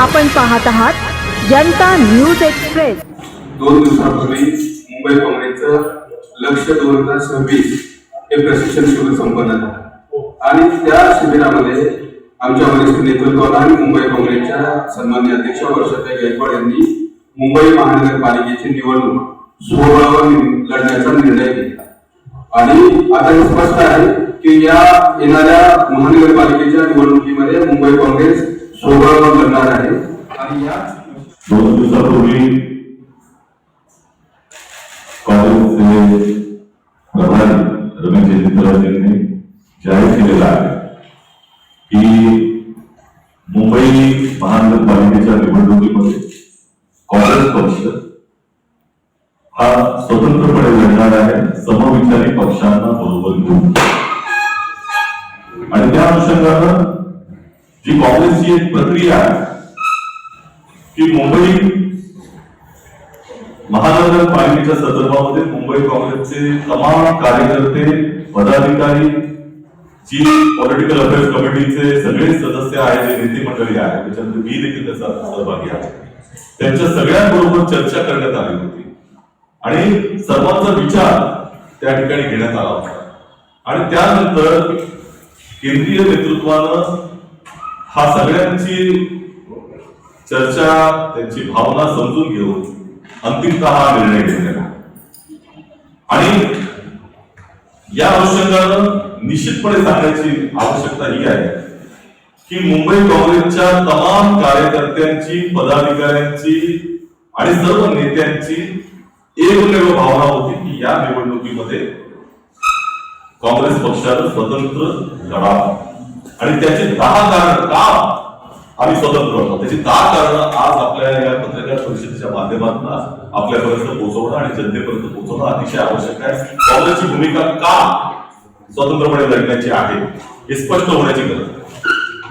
आपण पाहत आहात जनता न्यूज एक्सप्रेस. दोन दिवसापूर्वी मुंबई काँग्रेसचं लक्ष दोन हजार सव्वीस हे प्रशिक्षण शिबिर संपन्न झालं. आणि त्या शिबिरामध्ये आमच्या वरिष्ठ नेतृत्वाला आणि मुंबई काँग्रेसच्या सन्मान्य अध्यक्ष वर्षाताई गायकवाड यांनी मुंबई महानगरपालिकेची निवडणूक सोहळावर लढण्याचा निर्णय घेतला. आणि आता हे स्पष्ट आहे की या येणाऱ्या महानगरपालिकेच्या निवडणुकीमध्ये मुंबई काँग्रेस सोहळा करणार आहे. आणि या दोन दिवसापूर्वी काँग्रेसचे प्रधानी रमेश जयंतराज यांनी जाहीर केलेला आहे की मुंबई महानगरपालिकेच्या निवडणुकीमध्ये काँग्रेस पक्ष हा स्वतंत्रपणे लढणार आहे समविचारी पक्षांना बरोबर घेऊन. आणि त्या अनुषंगानं ही काँग्रेसची एक प्रक्रिया आहे की मुंबई महानगरपालिकेच्या संदर्भामध्ये मुंबई काँग्रेसचे तमाम कार्यकर्ते पदाधिकारी जी पॉलिटिकल अफेअर्स कमिटीचे सगळे सदस्य आहेत जे नेते मंडळी आहेत त्याच्यामध्ये मी देखील त्याचा सहभागी आहे. त्यांच्या सगळ्यांबरोबर चर्चा करण्यात आली होती. आणि सर्वांचा विचार त्या ठिकाणी घेण्यात आला होता. आणि त्यानंतर केंद्रीय नेतृत्वानं हा सगळ्यांची चर्चा त्यांची भावना समजून घेऊन अंतिमत हा निर्णय घेतलेला आणि या अनुषंगानं निश्चितपणे सांगण्याची आवश्यकता ही आहे की मुंबई काँग्रेसच्या तमाम कार्यकर्त्यांची पदाधिकाऱ्यांची आणि सर्व नेत्यांची एकमेव भावना होती की या निवडणुकीमध्ये काँग्रेस पक्षानं स्वतंत्र लढावं आणि त्याचे दहा कारण का आम्ही स्वतंत्र होतो? त्याची दहा कारण आज आपल्या या पत्रकार परिषदेच्या माध्यमातून आपल्यापर्यंत पोहोचवणं आणि जनतेपर्यंत पोहोचवणं अतिशय आवश्यक आहे. काँग्रेसची भूमिका का स्वतंत्रपणे लढण्याची आहे हे स्पष्ट होण्याची गरज आहे.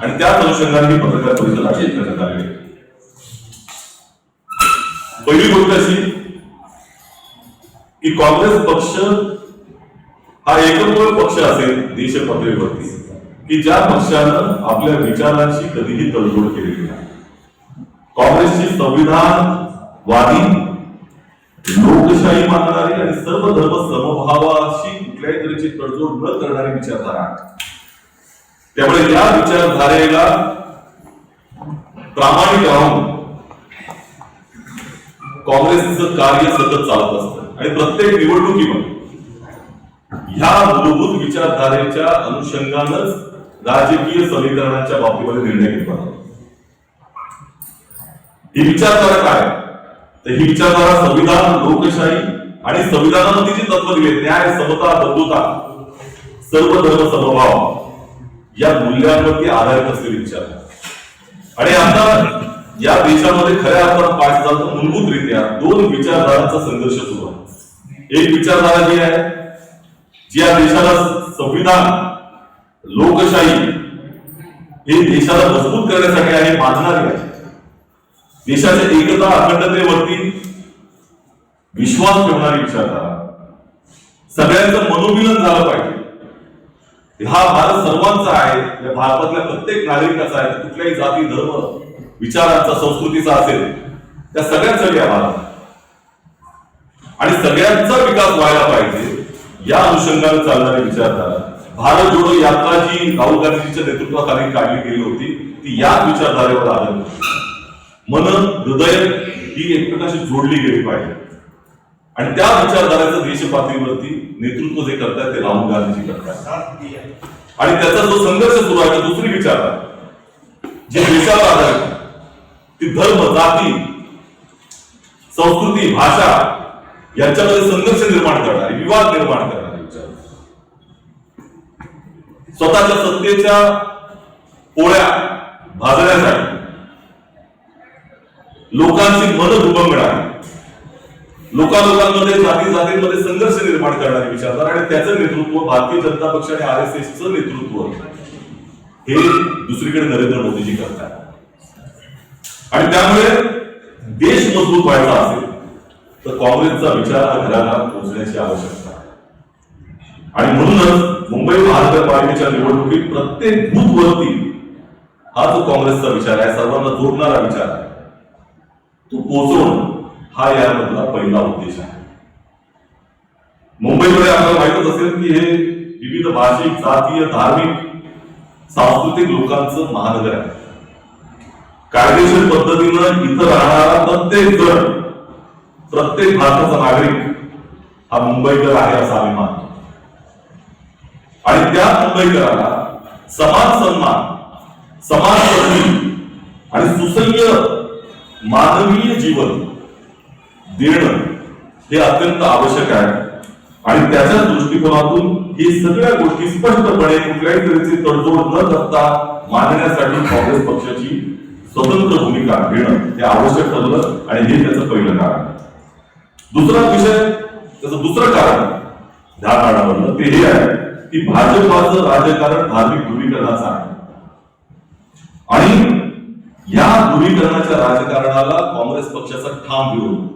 आणि त्याच अनुषंगाने पत्रकार परिषद आयोजित करण्यात आलेली आहे. पहिली गोष्ट अशी की काँग्रेस पक्ष हा एकमेव पक्ष असेल देश पातळीवरती की ज्या पक्षानं आपल्या विचारांशी कधीही तडजोड केलेली नाही. काँग्रेसची संविधानवादी लोकशाही मानणारी आणि सर्व धर्म समभावाशी कुठल्याही तऱ्हेची तडजोड न करणारी विचारधारा. त्यामुळे या विचारधारेला प्रामाणिक राहून काँग्रेसचं कार्य सतत चालत असतं. आणि प्रत्येक निवडणुकीमध्ये ह्या मूलभूत विचारधारेच्या अनुषंगानच राजकीय समीकरणाच्या बाबतीमध्ये निर्णय घेतला ही विचारधारा काय? तर ही विचारधारा संविधान लोकशाही आणि संविधानामध्ये जी तत्व दिले न्याय समता बंधुता सर्व धर्म समभाव या मूल्यांवरती आधारित असलेली विचार आणि आता या देशामध्ये खऱ्या अर्थात पाच झालं मूलभूतरित्या दोन विचारधारांचा संघर्ष सुरू आहे. एक विचारधारा जी आहे जी या देशाला संविधान लोकशाही हे देशाला मजबूत करण्यासाठी आहे मानणारी आहे देशाच्या एकता अखंडतेवरती विश्वास ठेवणारी विचारधारा. सगळ्यांचं मनोमिलन झालं पाहिजे. हा भारत सर्वांचा आहे या भारतातल्या प्रत्येक नागरिकाचा आहे कुठल्याही जाती धर्म विचारांचा संस्कृतीचा असेल त्या सगळ्यांसाठी हा भारत. आणि सगळ्यांचा विकास व्हायला पाहिजे या अनुषंगाने चालणारी विचारधारा. भारत जोडो यात्रा जी राहुल गांधीच्या नेतृत्वाखाली काढली गेली होती ती याच विचारधारेवर आधारित होती. मन हृदय ही एकमेकांशी जोडली गेली पाहिजे. आणि त्या विचारधारेचं देश पातळीवरती नेतृत्व जे करतात ते राहुल गांधीजी करतात आणि त्याचा जो संघर्ष सुरू आहे दुसरी विचारधारा. जे देशावर आधारित ती धर्म जाती संस्कृती भाषा यांच्यामध्ये संघर्ष निर्माण करणारी विवाद निर्माण करणार. स्वतःच्या सत्तेच्या पोळ्या भाजण्यासाठी लोकांची मन दुबंगणार लोका लोकांमध्ये जाती जातींमध्ये संघर्ष निर्माण करणारी विचारधारा आणि त्याचं नेतृत्व भारतीय जनता पक्ष आणि आर एस एसचं नेतृत्व हे दुसरीकडे नरेंद्र मोदीजी करतात. आणि त्यामुळे देश मजबूत व्हायचा असेल तर काँग्रेसचा विचार घराला पोहोचण्याची आवश्यकता आणि म्हणूनच मुंबई महानगरपालिकेच्या निवडणुकीत प्रत्येक बूथ वरती हा जो काँग्रेसचा विचार आहे सर्वांना जोडणारा विचार आहे तो पोचवणं हा यामधला पहिला उद्देश आहे. मुंबईमध्ये आपल्याला माहितच असेल की हे विविध भाषिक जातीय धार्मिक सांस्कृतिक लोकांचं महानगर आहे. कायदेशीर पद्धतीनं इथं राहणारा प्रत्येक जण प्रत्येक भारताचा नागरिक हा मुंबईकर आहे असा आम्ही मानतो. आणि त्या मुंबईकराला समान सन्मान समान संधी आणि सुसह्य मानवीय जीवन देणं हे अत्यंत आवश्यक आहे. आणि त्याच्या दृष्टिकोनातून हे सगळ्या गोष्टी स्पष्टपणे कुठल्याही तऱ्हेची तडजोड न करता मानण्यासाठी काँग्रेस पक्षाची स्वतंत्र भूमिका घेणं हे आवश्यक ठरलं आणि हे त्याचं पहिलं कारण दुसरा विषय त्याचं दुसरं कारण ध्यान आढळलं ते हे आहे की भाजपाचं राजकारण धार्मिक ध्रुवीकरणाचं आहे. आणि या ध्रुवीकरणाच्या राजकारणाला काँग्रेस पक्षाचा ठाम विरोध.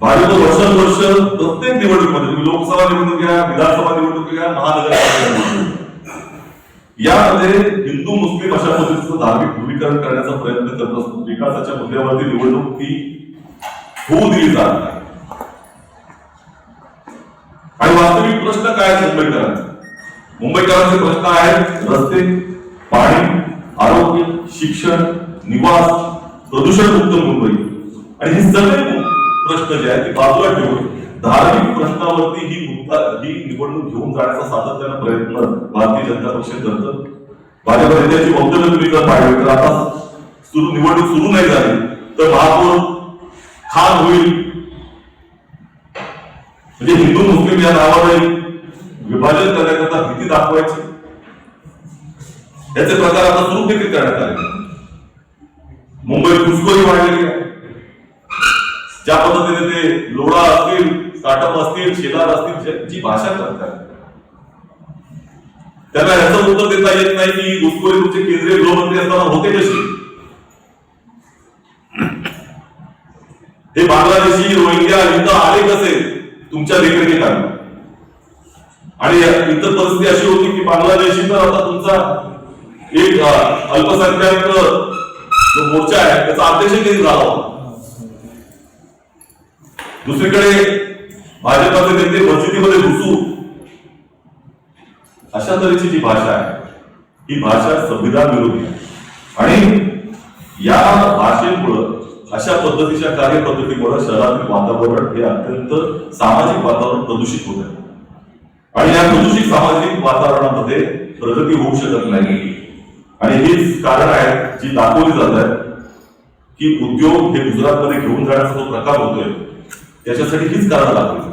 भाजप वर्षानुवर्ष प्रत्येक निवडणुकीमध्ये तुम्ही लोकसभा निवडणूक घ्या विधानसभा निवडणूक घ्या महानगरपालिका यामध्ये हिंदू मुस्लिम अशा पद्धतीचं धार्मिक ध्रुवीकरण करण्याचा प्रयत्न करत असतो. विकासाच्या मुद्द्यावरती निवडणूक ही होऊ दिली जात नाही. वास्तविक प्रश्न काय आहेत मुंबईकरांचे? मुंबईकरांचे प्रश्न आहेत रस्ते पाणी आरोग्य शिक्षण निवास प्रदूषण मुक्त मुंबई. आणि हे सगळे प्रश्न जे आहेत ते बाजूला ठेवून धार्मिक प्रश्नावरती ही मुद्दा ही निवडणूक घेऊन जाण्याचा सातत्यानं प्रयत्न भारतीय जनता पक्ष करतं. भाजप नेत्याची वक्तव्य तुम्ही जर पाहिलं तर आता सुरू निवडणूक सुरू नाही झाली तर महापौर खान होईल. म्हणजे हिंदू मुस्लिम या नावाने विभाजन करण्याकरता भीती दाखवायची. याचे प्रकार आता सुरू देखील करण्यात आले. मुंबईत घुसखोरी वाढलेली आहे. ज्या पद्धतीने ते लोळा असतील स्टार्टअप असतील शेलार असतील जी भाषा करतात. त्यांना याचं उत्तर देता येत नाही की घुसखोरी तुमचे केंद्रीय गृहमंत्री असताना होते कशी? हे बांगलादेशी रोहिंग्या युद्ध आले कसे? तुमच्या देखरेखीखाली आणि या- इतर परिस्थिती अशी होती की बांगलादेशी तर आता तुमचा एक अल्पसंख्याक जो मोर्चा आहे त्याचा अध्यक्ष कधी झाला दुसरीकडे भाजपाचे नेते मस्जिदीमध्ये घुसू. अशा तऱ्हेची जी भाषा आहे ही भाषा संविधान विरोधी आहे. आणि या भाषेमुळं अशा पद्धतीच्या कार्यपद्धतीमुळे शहरातील वातावरण हे अत्यंत सामाजिक वातावरण प्रदूषित होत आहे. आणि या प्रदूषित सामाजिक वातावरणामध्ये प्रगती होऊ शकत नाही. आणि हेच कारण आहे जी दाखवली जात आहे की उद्योग हे गुजरातमध्ये घेऊन जाण्याचा जो प्रकार होतोय त्याच्यासाठी हीच कारण दाखवली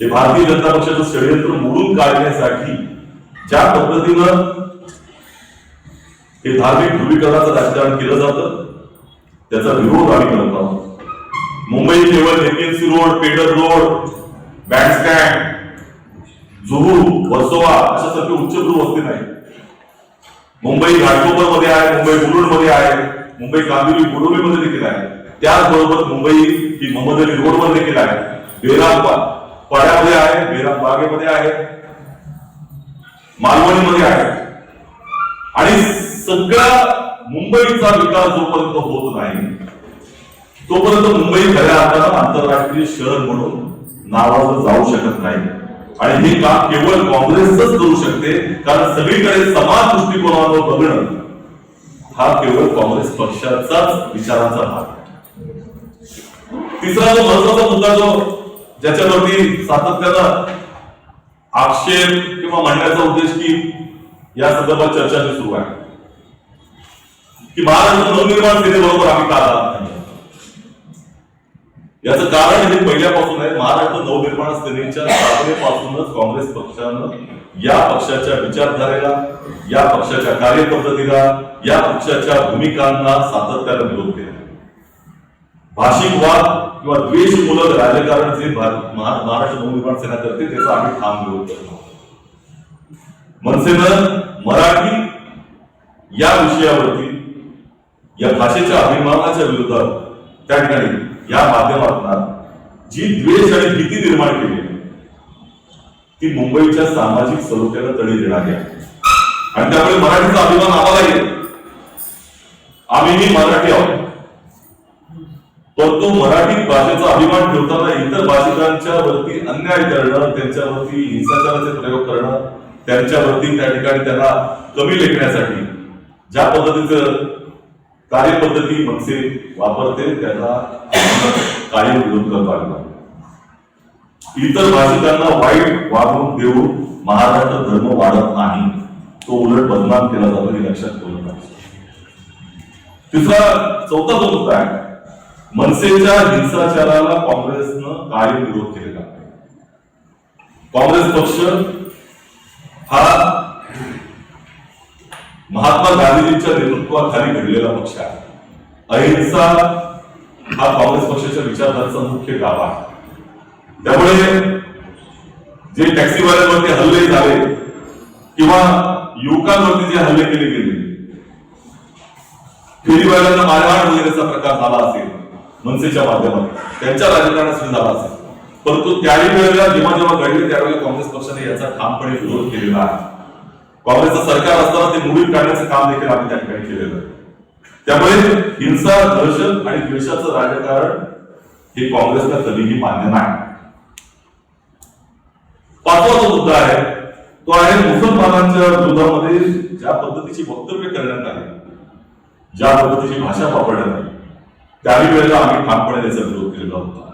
हे भारतीय जनता पक्षाचं षडयंत्र मोडून काढण्यासाठी ज्या पद्धतीनं हे धार्मिक ध्रुवीकरणाचं राजकारण केलं जातं त्याचा विरोध आम्ही करत आहोत. मुंबई केवळ APMC road Peddar road bandstand Juhu Versova अशा सारखे उच्चभ्रू वस्ती नाही. मुंबई घाटकोपरमध्ये आहे मुंबई मुरुडमध्ये आहे मुंबई कांदिवली बुडोली मध्ये देखील आहे. त्याचबरोबर मुंबई ही मोहम्मद अली रोड वर देखील आहे. बेराम पाड्यामध्ये आहे बेराम बागेमध्ये आहे मालवणीमध्ये आहे. आणि सगळ्या मुंबईचा विकास जोपर्यंत होत नाही तोपर्यंत मुंबई खऱ्या अर्थानं आंतरराष्ट्रीय शहर म्हणून नावाजलं जाऊ शकत नाही. आणि हे काम केवळ काँग्रेसच करू शकते कारण सगळीकडे समान दृष्टिकोनावर बघणं हा केवळ काँग्रेस पक्षाचाच विचारांचा भाग तिसरा जो महत्त्वाचा मुद्दा जो ज्याच्यावरती सातत्यानं आक्षेप किंवा म्हणण्याचा उद्देश की या संदर्भात चर्चा सुरू आहे की महाराष्ट्र नवनिर्माण सेनेबरोबर आम्ही का जात नाही? याचं कारण हे पहिल्यापासून आहे महाराष्ट्र नवनिर्माण सेनेच्या स्थापनेपासूनच काँग्रेस पक्षानं या पक्षाच्या विचारधारेला या पक्षाच्या कार्यपद्धतीला या पक्षाच्या भूमिकांना सातत्यानं विरोध केला. भाषिक वाद किंवा द्वेषमूलक राजकारण जे महाराष्ट्र नवनिर्माण सेना करते त्याचा आम्ही ठाम विरोध करतो मनसेनं मराठी या विषयावरती या भाषेच्या अभिमानाच्या विरोधात त्या ठिकाणी या माध्यमातून जी द्वेष आणि भीती निर्माण केली ती मुंबईच्या सामाजिक सलोख्याला तडी देणारी आहे. आणि त्यामुळे मराठीचा अभिमान आम्हाला येईल आम्हीही मराठी आहोत. परंतु मराठी भाषेचा अभिमान ठेवताना इतर भाषिकांच्या वरती अन्याय करणं त्यांच्यावरती हिंसाचाराचे प्रयोग करणं त्यांच्यावरती त्या ठिकाणी त्यांना कमी लेखण्यासाठी ज्या पद्धतीचं कार्यपद्धती मनसे वापरते त्याला कायम विरोध करता आला इतर भाषिकांना वाईट वागणूक देऊन महाराष्ट्र धर्म वाढत नाही तो उलट बदनाम केला जातो हे लक्षात ठेवलं पाहिजे. तिसरा चौथा जो मुद्दा आहे मनसेच्या हिंसाचाराला काँग्रेसनं कायम विरोध केलेला आहे. काँग्रेस पक्ष हा महात्मा गांधीजींच्या नेतृत्वाखाली घडलेला पक्ष आहे. अहिंसा हा काँग्रेस पक्षाच्या विचारधारेचा मुख्य गाभा आहे. त्यामुळे जे टॅक्सीवाल्यांवरती हल्ले झाले किंवा युवकांवरती जे हल्ले केले गेले फेरीवाल्यांना मारहाण वगैरेचा प्रकार झाला असेल मनसेच्या माध्यमात त्यांच्या राजकारणात सुरू झाला असेल. परंतु त्याही वेळेला जेव्हा जेव्हा घडले त्यावेळेला काँग्रेस पक्षाने याचा ठामपणे विरोध केलेला आहे. काँग्रेसचं सरकार असताना ते मोडीत काढण्याचं काम देखील आम्ही त्या ठिकाणी केलेलं आहे. त्यामुळे हिंसा दहशत आणि द्वेषाचं राजकारण हे काँग्रेसला कधीही मान्य नाही. पाचवा जो मुद्दा आहे तो आहे मुसलमानांच्या विरोधामध्ये ज्या पद्धतीची वक्तव्य करण्यात आली ज्या पद्धतीची भाषा वापरण्यात आली त्याही वेळेला आम्ही ठामपणे त्याचा विरोध केलेला होता.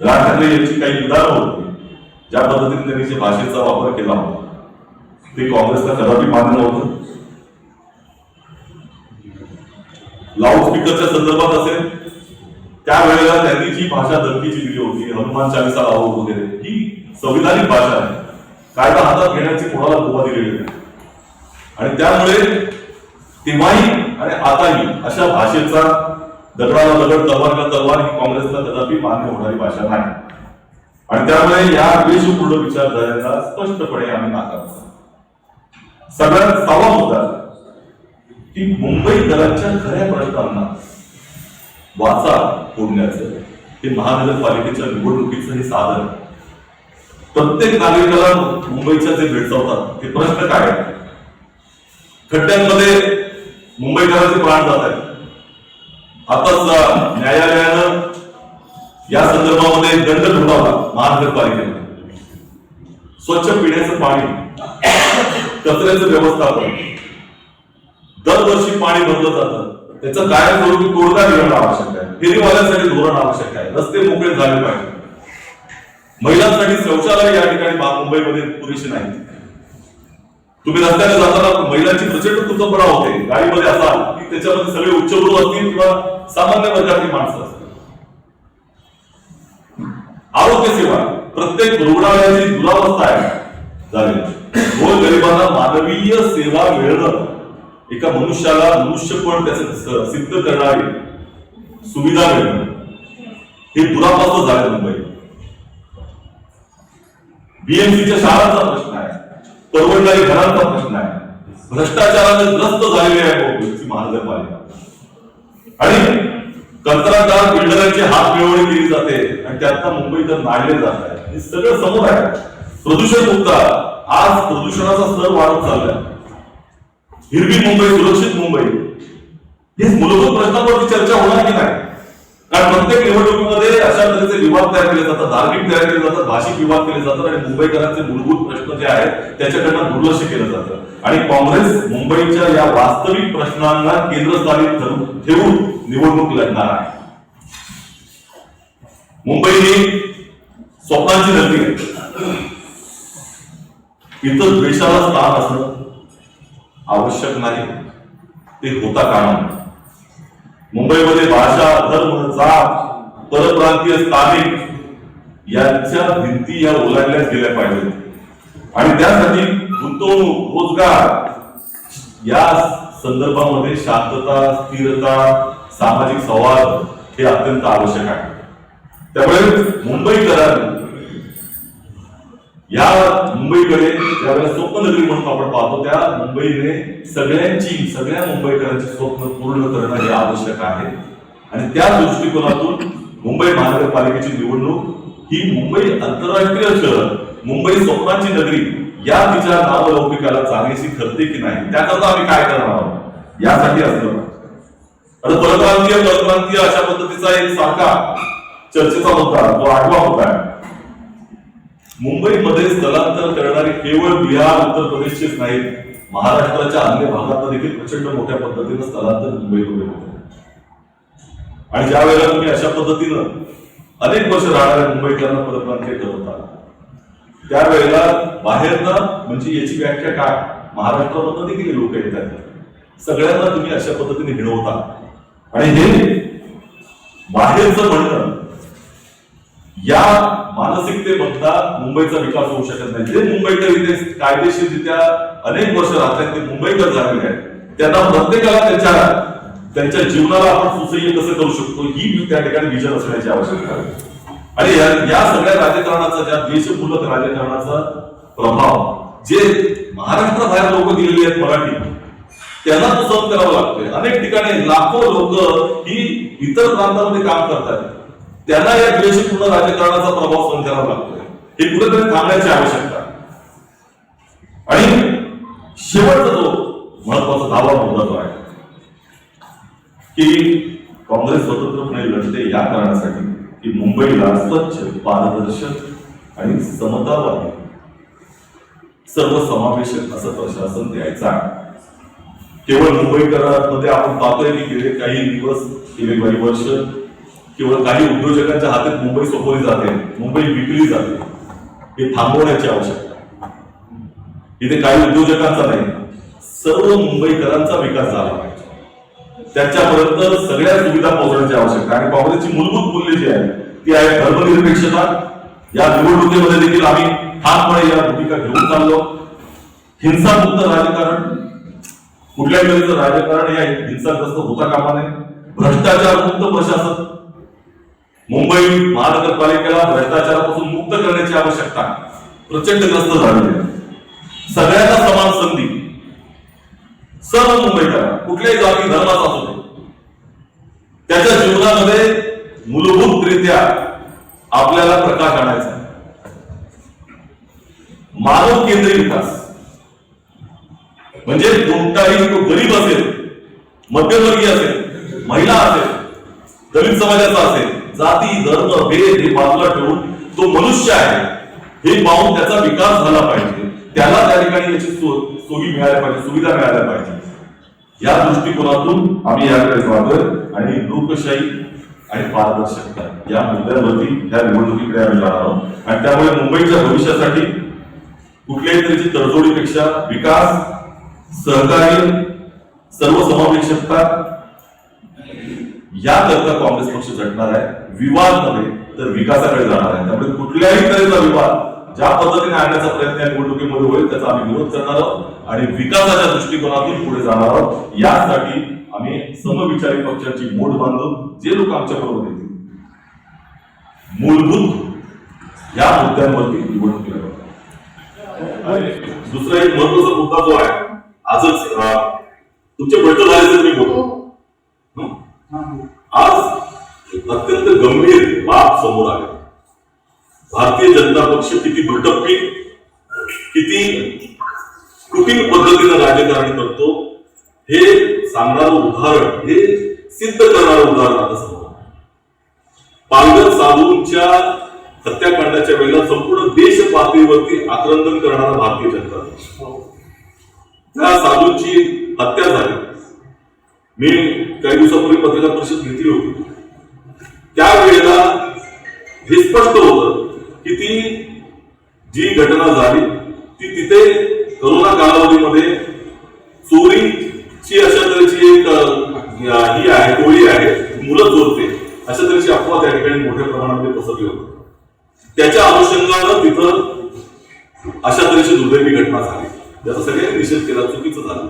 राज ठाकरे यांची काही उदाहरणं होती ज्या पद्धतीने त्यांनी भाषेचा वापर केला होता. ते काँग्रेसला कदापि मान्य नव्हतं. लाऊडस्पीकरच्या संदर्भात असेल त्यावेळेला त्यांनी जी भाषा धमकीची दिली होती हनुमान चालीसा लावू वगैरे ही संविधानिक भाषा आहे. कायदा हातात घेण्याची कोणाला गोवा दिलेली नाही. आणि त्यामुळे तेव्हाही आणि आताही अशा भाषेचा दगडाला दगड तलवार का तलवार ही काँग्रेसला कदापि मान्य होणारी भाषा नाही. आणि त्यामुळे या द्वेषपूर्ण विचारधारेचा स्पष्टपणे आम्ही नाकारतो. सगळ्यात सहावा मुद्दा की मुंबई मुंबईकरांच्या खऱ्या प्रयत्नांना वाचा फोडण्याचं हे महानगरपालिकेच्या निवडणुकीचं हे साधन. प्रत्येक नागरिकाला मुंबईच्या जे भेडसावतात ते प्रश्न काय? खड्ड्यांमध्ये मुंबईकरांचे प्राण जात आहेत. आताच न्यायालयानं या संदर्भामध्ये दंड ठोठावला महानगरपालिकेला स्वच्छ पिण्याचं पाणी. कचऱ्याचं व्यवस्थापन. दरवर्षी पाणी भरलं जातं. त्याचं कायमस्वरूपी तोडगा निघणं आवश्यक आहे. फेरीवाल्यांसाठी धोरण आवश्यक आहे. रस्ते मोकळे झाले पाहिजे. महिलांसाठी शौचालय या ठिकाणी मुंबईमध्ये पुरेशी नाही. तुम्ही रस्त्याने जाताना महिलांची प्रचंड तुटपणा होते. गाडीमध्ये असाल की त्याच्यामध्ये सगळे उच्चभ्रू असतील किंवा सामान्य वर्गातली माणसं असतील. आरोग्य सेवा प्रत्येक रुग्णालयाची दुरावस्था आहे. झाली. गोर गरिबांना मानवीय सेवा मिळणं. एका मनुष्याला मनुष्यपण त्याचं सिद्ध करणारी सुविधा मिळणं. हे दुरापासून झालं मुंबई. बीएमसीच्या शाळांचा प्रश्न आहे. परवडणारी घरांचा प्रश्न आहे. भ्रष्टाचाराने ग्रस्त झालेली आहे मुंबईची महानगरपालिका आणि कंत्राटदार बिल्डरांची हात मिळवणी केली जाते आणि त्यातनं तर नाडले जात आहे. हे सगळं समोर आहे. प्रदूषण मुक्त आज प्रदूषणाचा स्तर वाढत चाललाय. हिरवी मुंबई सुरक्षित मुंबई. हे मूलभूत प्रश्नावरती चर्चा होणार की नाही? कारण प्रत्येक निवडणुकीमध्ये अशा तऱ्हेचे विवाद तयार केले जातात धार्मिक तयार केले जातात भाषिक विवाद केले जातात आणि मुंबईकरांचे मूलभूत प्रश्न जे आहेत त्याच्याकडनं दुर्लक्ष केलं जातं. आणि काँग्रेस मुंबईच्या या वास्तविक प्रश्नांना केंद्रस्थानी ठेवून निवडणूक लढणार आहे. मुंबई ही स्वप्नांची धरती आहे. इथं द्वेषाला स्थान असणं आवश्यक नाही. ते होता कामा मुंबईमध्ये भाषा धर्म जात परप्रांतीय स्थानिक यांच्या भिंती या ओलांडल्याच गेल्या पाहिजेत. आणि त्यासाठी गुंतवणूक रोजगार या संदर्भामध्ये शांतता स्थिरता सामाजिक संवाद हे अत्यंत आवश्यक आहे. त्यामुळे मुंबईकरांनी या मुंबईकडे ज्यावेळेस स्वप्न नगरी म्हणून आपण पाहतो त्या मुंबईने सगळ्यांची सगळ्या मुंबईकरांची स्वप्न पूर्ण करणं हे आवश्यक आहे. आणि त्या दृष्टिकोनातून मुंबई महानगरपालिकेची निवडणूक ही मुंबई आंतरराष्ट्रीय शहर मुंबई स्वप्नांची नगरी या तिच्या नावलौकिकाला चांगलीशी ठरते की नाही त्याकरता आम्ही काय करणार आहोत? यासाठी असलं आता परप्रांतीय परप्रांतीय अशा पद्धतीचा एक सारखा चर्चेचा मुद्दा जो आठवा होता मुंबईमध्ये स्थलांतर करणारे केवळ बिहार उत्तर प्रदेशचेच नाहीत महाराष्ट्राच्या अन्य भागात देखील प्रचंड मोठ्या पद्धतीनं स्थलांतर मुंबईमध्ये होते आणि ज्या वेळेला तुम्ही अशा पद्धतीनं अनेक वर्ष राहणाऱ्या मुंबईकरांना परप्रांतीय ठरवता त्यावेळेला बाहेरनं म्हणजे याची व्याख्या काय? महाराष्ट्रामधनं देखील लोक येतात. सगळ्यांना तुम्ही अशा पद्धतीने हिणवता. आणि हे बाहेरचं म्हणणं या मानसिकते बघता मुंबईचा विकास होऊ शकत नाही. जे मुंबईकर इथे कायदेशीररित्या अनेक वर्ष राहतात ते मुंबईकर झालेले आहेत. त्यांना प्रत्येकाला त्यांच्या त्यांच्या जीवनाला आपण सुसह्य कसं करू शकतो ही त्या ठिकाणी विजन असण्याची आवश्यकता आहे. आणि या या सगळ्या राजकारणाचा ज्या देशमूलक राजकारणाचा प्रभाव जे महाराष्ट्राबाहेर लोक दिलेले आहेत मराठी त्यांना तो सहन करावा लागतोय. अनेक ठिकाणी लाखो लोक ही इतर प्रांतामध्ये काम करतात. त्यांना या द्वेषपूर्ण राजकारणाचा प्रभाव सहन करावा लागतोय. हे कुठेतरी थांबण्याची आवश्यकता आणि शेवटचा जो महत्त्वाचा दावा मुद्दा जो आहे की काँग्रेस स्वतंत्रपणे लढते या कारणासाठी की मुंबईला स्वच्छ पारदर्शक आणि समतावादी सर्वसमावेशक असं प्रशासन द्यायचं आहे. केवळ मुंबईकरांमध्ये आपण पाहतोय की गेले काही दिवस गेले काही वर्ष केवळ काही उद्योजकांच्या हातात मुंबई सोपवली जाते मुंबई विकली जाते. हे थांबवण्याची आवश्यकता. आहे. इथे काही उद्योजकांचा नाही सर्व मुंबईकरांचा विकास झाला पाहिजे. त्याच्यापर्यंत सगळ्या सुविधा पोहोचण्याची आवश्यकता आणि काँग्रेसची मूलभूत मूल्य जी आहे ती आहे धर्मनिरपेक्षता. या निवडणुकीमध्ये देखील आम्ही ठामपणे या भूमिका घेऊन चाललो. हिंसामुक्त राजकारण कुठल्याही वेळेचं राजकारण या हिंसाग्रस्त होता कामा नये. भ्रष्टाचार मुक्त प्रशासन मुंबई महानगरपालिकेला भ्रष्टाचारापासून मुक्त करण्याची आवश्यकता प्रचंड ग्रस्त झाली आहे. सगळ्यांना समान संधी. सर्व मुंबईकर कुठल्याही जाती धर्माचा असू दे. त्याच्या जीवनामध्ये मूलभूतरित्या आपल्याला प्रकाश आणायचा मानव केंद्रीय विकास. म्हणजे कोणताही तो गरीब असेल मध्यमवर्गीय असेल महिला असेल दलित समाजाचा असेल जाती धर्म भेद हे बाजूला ठेवून तो मनुष्य आहे हे पाहून त्याचा विकास झाला पाहिजे. त्याला त्या ठिकाणी याची सोयी मिळायला पाहिजे सुविधा मिळाल्या पाहिजे. या दृष्टिकोनातून आम्ही याकडे स्वागत आणि लोकशाही आणि पारदर्शकता या मुद्द्यांवरती या निवडणुकीकडे आम्ही जाणार आहोत. आणि त्यामुळे मुंबईच्या भविष्यासाठी कुठल्याही तऱ्हेची तडजोडीपेक्षा विकास सहकार्य सर्वसमावेशकता याकरता काँग्रेस पक्ष झटणार आहे विवाद नव्हे तर विकासाकडे जाणार आहे. त्यामुळे कुठल्याही तऱ्हेचा विवाद ज्या पद्धतीने आणण्याचा प्रयत्न या निवडणुकीमध्ये होईल त्याचा आम्ही विरोध करणार आहोत आणि विकासाच्या दृष्टिकोनातून पुढे जाणार आहोत. यासाठी आम्ही समविचारी पक्षाची मोड बांधू जे लोक आमच्या बरोबर येतील मूलभूत या मुद्द्यांवरती निवडणूक दुसरा एक महत्त्वाचा मुद्दा जो आहे आजच तुमचे बैठक झाले तर मी बोलतो. आज एक अत्यंत गंभीर बाब समोर आहे भारतीय जनता पक्ष किती दुटप्पी किती कुटील पद्धतीनं राजकारण करतो हे सांगणारं उदाहरण हे सिद्ध करणारं उदाहरण आता समोर पालघर साधूंच्या हत्याकांडाच्या वेळेला संपूर्ण देश पातळीवरती आक्रंदन करणारा भारतीय जनता पक्ष. त्या साधूंची हत्या झाली. मी काही दिवसापूर्वी पत्रकार परिषद घेतली होती. त्यावेळेला हे स्पष्ट होतं की ती जी घटना झाली ती तिथे करोना कालावधीमध्ये चोरीची अशा तऱ्हेची एक ही आहे टोळी आहे मुलं चोरते अशा तऱ्हेची अफवा त्या ठिकाणी मोठ्या प्रमाणामध्ये पसरली होती. त्याच्या अनुषंगानं तिथं अशा तऱ्हेची दुर्दैवी घटना झाली. त्याचा सगळ्यांनी निषेध केला चुकीचं झालं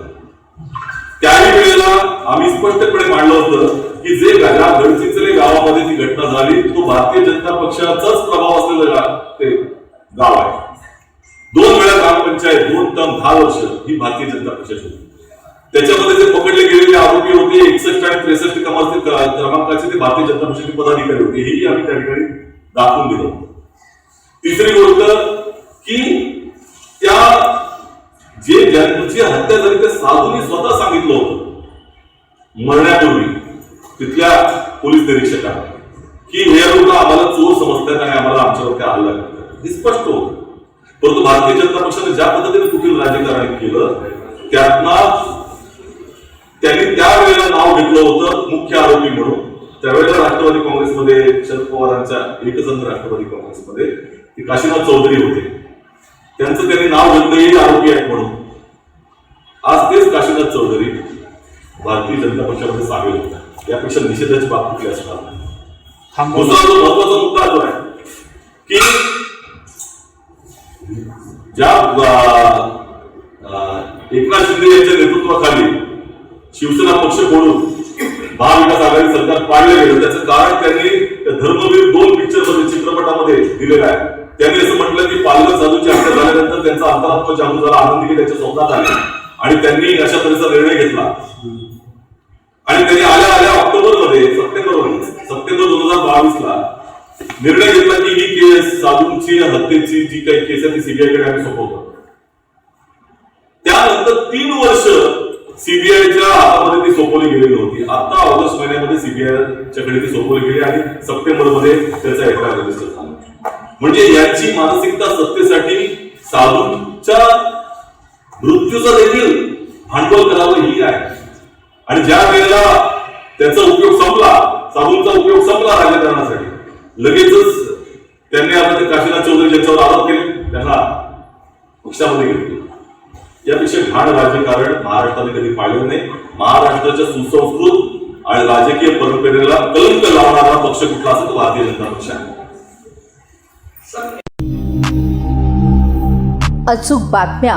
त्याही वेळेला आम्ही स्पष्टपणे मांडलं होतं की जे गा- गडचिंचले गावामध्ये ती घटना झाली तो भारतीय जनता पक्षाचाच प्रभाव असलेलं ते गाव आहे. दोन वेळा ग्रामपंचायत दोन टर्म दहा वर्ष ही भारतीय जनता पक्षाची होती. त्याच्यामध्ये जे पकडले गेलेले आरोपी होते एकसष्ट आणि त्रेसष्ट क्रमांक क्रमांकाचे ते भारतीय जनता पक्षाचे पदाधिकारी होते. हेही आम्ही त्या ठिकाणी दाखवून दिलं होतं. तिसरी गोष्ट की त्या जे ज्यांची हत्या झाली त्या साधूंनी स्वतः सांगितलं होतं. मरण्यापूर्वी तिथल्या पोलीस निरीक्षकांना की हे लोक आम्हाला चोर समजतात आणि आम्हाला आमच्यावर काय हल्ला करतात हे स्पष्ट होतं. परंतु भारतीय जनता पक्षाने ज्या पद्धतीने कुठील राजकारण केलं त्यातनं त्यांनी त्यावेळेला नाव घेतलं होतं मुख्य आरोपी म्हणून. त्यावेळेला राष्ट्रवादी काँग्रेसमध्ये शरद पवारांच्या एकसंध राष्ट्रवादी काँग्रेसमध्ये ते काशीनाथ चौधरी होते. त्यांचं त्यांनी नाव घेतलं हे आरोपी आहेत म्हणून. आज तेच काशीनाथ चौधरी भारतीय जनता पक्षामध्ये सामील होतात यापेक्षा निषेधाची बाब कुठली असणार नाही. दुसरा जो महत्त्वाचा मुद्दा जो आहे की ज्या एकनाथ शिंदे यांच्या नेतृत्वाखाली शिवसेना पक्ष फोडून महाविकास आघाडी सरकार पाडलं गेलं त्याचं कारण त्यांनी त्या धर्मवीर दोन पिक्चरमध्ये चित्रपटामध्ये दिलेलं आहे. त्यांनी असं म्हटलं की पालघर साधूची हत्या झाल्यानंतर त्यांचा अंतरात्मा जागृत झाला आनंदी त्याच्या स्वप्नात आले. आणि त्यांनी अशा तऱ्हेचा निर्णय घेतला. आणि त्यांनी आल्या आल्या ऑक्टोबरमध्ये सप्टेंबरमध्ये सप्टेंबर दोन हजार बावीस ला निर्णय घेतला की ही केस साधूंची हत्येची जी काही केस आहे ती सीबीआयकडे आम्ही सोपवतो. त्यानंतर तीन वर्ष सीबीआयच्या हातामध्ये ती सोपवली गेलेली होती. आता ऑगस्ट महिन्यामध्ये सीबीआयच्या कडे ती सोपवली गेली आणि सप्टेंबरमध्ये त्याचा एफआयआर रजिस्टर झाला. म्हणजे यांची मानसिकता सत्तेसाठी साधूंच्या मृत्यूचा देखील भांडवल आणि ज्या वेळेला त्याचा उपयोग संपला साबूनचा उपयोग संपला राजकारणासाठी लगेचच त्यांनी आता ते काशीनाथ चौधरी ज्यांच्यावर आरोप केले त्यांना पक्षामध्ये घेतले यापेक्षा घाण राजकारण महाराष्ट्राने कधी पाहिलं नाही. महाराष्ट्राच्या सुसंस्कृत आणि राजकीय परंपरेला कलंक लावणारा पक्ष कुठला असेल तो भारतीय जनता पक्ष आहे. अचूक बातम्या